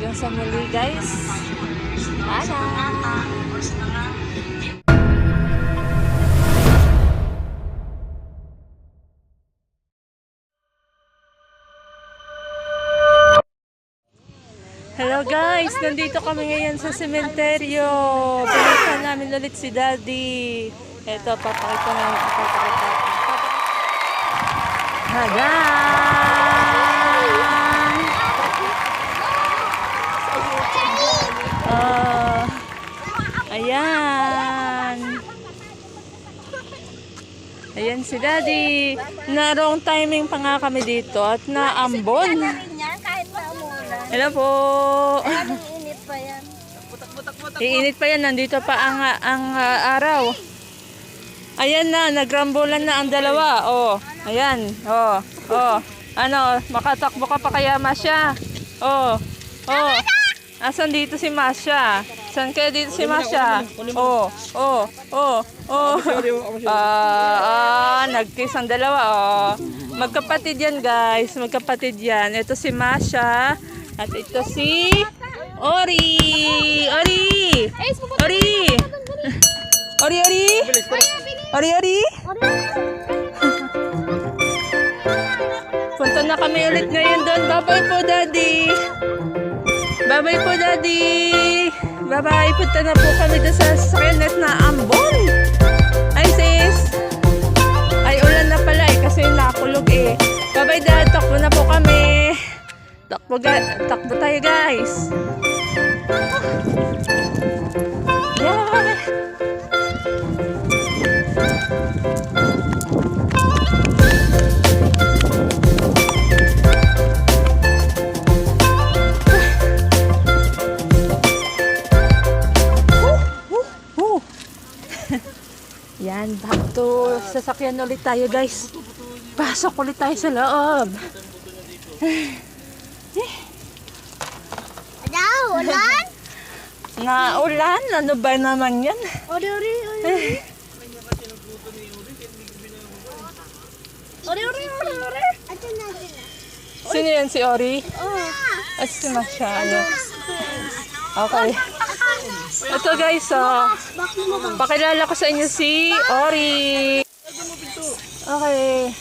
Hanggang sa muli guys. Paalam! Hello guys! Nandito kami ngayon sa sementeryo. Pinunta namin ulit si Daddy. Ito, papakita namin. Papakita. Hagan! Ayan si Daddy. Na wrong timing pa nga kami dito at naambon. Hello po. Anong init pa yan? Iinit pa yan, nandito pa ang, ang ah, araw. Ayan na, nagrambulan na ang dalawa. Oh, ayan. Oh, oh. Ano, makatakbo ka pa kaya Masya? Oh, oh. Asan dito si Masya? Saan kaya dito si Masya? Oh, oh, oh, oh. Ah, ah, nagkiss ang dalawa. Oh. Magkapatid yan guys, magkapatid yan. Ito si Masya at ito si Ori. Ori. Ori. Ori, Ori. Ori, Ori. Punta na kami ulit ngayon doon. Bye-bye po, Daddy. Bye-bye po, Daddy. Bye-bye. Punta na po kami doon sa sasakyan na ambon. Ay, sis. Ay, ulan na pala eh, kasi nakulog eh. Bye-bye, Dad. Takbo na po kami. Takbo, takbo tayo, guys. Yan, back to sasakyan ulit tayo guys. Pasok ulit tayo sa loob. Daw, ulan? Na ulan, ano ba naman yan? Ori, ori, ori. Ori, ori, ori. Sino yan si Ori? Oh. At si Masha, ano? Okay. Ito guys, oh. Pakilala ko sa inyo si Ori. Okay.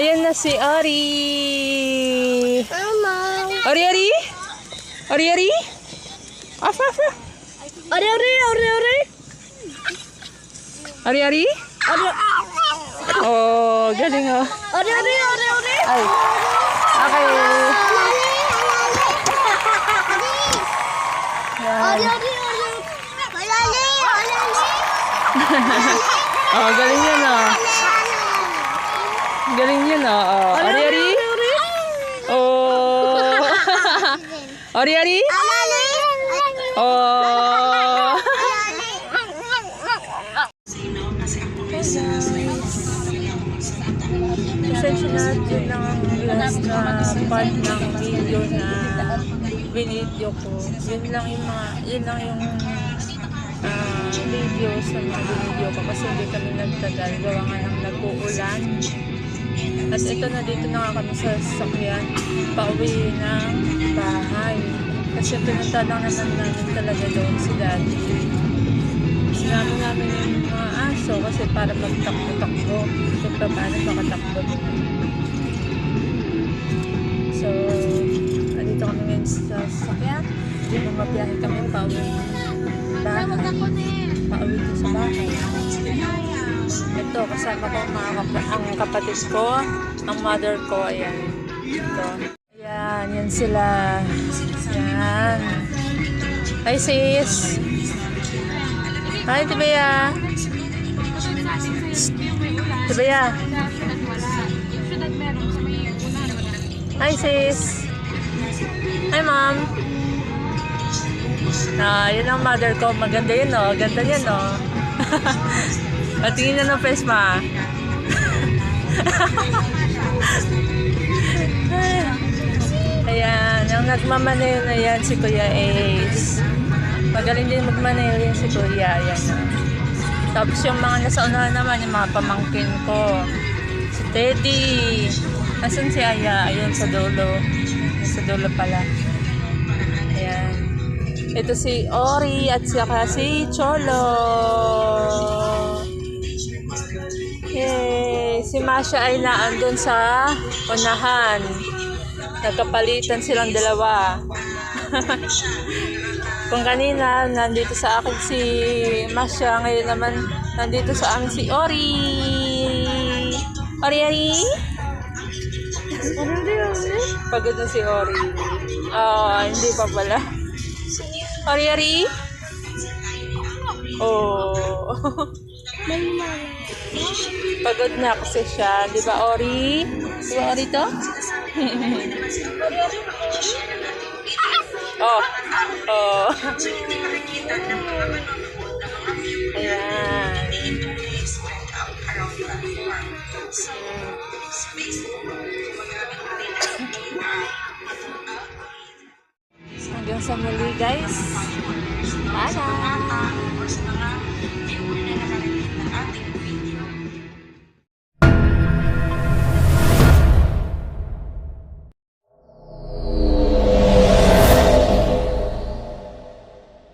Ayan na si Ori. Ori, Ori? Ori, Ori? Af, af. Ori, ori, ori, ori. Ori, Ori? Ori, Oh, galing oh. ori, ori, ori, ori. Ay. Okay. Ori, Yan. ori, ori. Malali, malali. Oh, galing yan oh. Oh. oh. Oh. Ori, Ori? Malali. Oh. Pasensya na, yun lang ang last na part ng video na binidyo ko. Yun lang yung mga, yun lang yung ah, video sa mga binidyo ko kasi hindi kami nagtagal. Gawa nga ng nag-uulan. At ito na dito na nga kami sa sasakyan. Pauwi ng bahay. Kasi pinunta lang naman namin talaga doon si daddy. Sinama namin yung mga aso kasi para magtakbo-takbo. Kung pa paano makatakbo din. So, nandito kami ngayon sa sasakyan. Bumabiyahe kami pauwi bahay. Pauwi din sa bahay. Ito, kasama ko mga kap- ang kapatid ko, ang mother ko, ayan. Ito. Ayan, yan sila. Ayan. Hi sis. Hi Tibaya. Tibaya. Hi sis. Hi mom. Ah, yun ang mother ko. Maganda yun, oh. Ganda yan, oh. Patingin na ng face, ma. Ayan, ang nagmamaneho na yan si Kuya Ace. Magaling din magmaneho yan si Kuya. Ayan. Tapos yung mga nasa unahan naman, yung mga pamangkin ko. Si Teddy. Asan si Aya? Ayun sa dulo. Sa dulo pala. Ayan. Ito si Ori at saka si Cholo. Si Masha ay naandun sa unahan. Nagkapalitan silang dalawa. Kung kanina, nandito sa akin si Masha, ngayon naman nandito sa amin si Ori. Ori, Ori? Ori. Pagod na si Ori. Oo, hindi pa pala. Ori, Ori? Oh. Pagod na kasi siya. Di ba, Ori? Di ba, Ori to? oh. Oh. Ayan. Hanggang sa muli, guys. Bye-bye.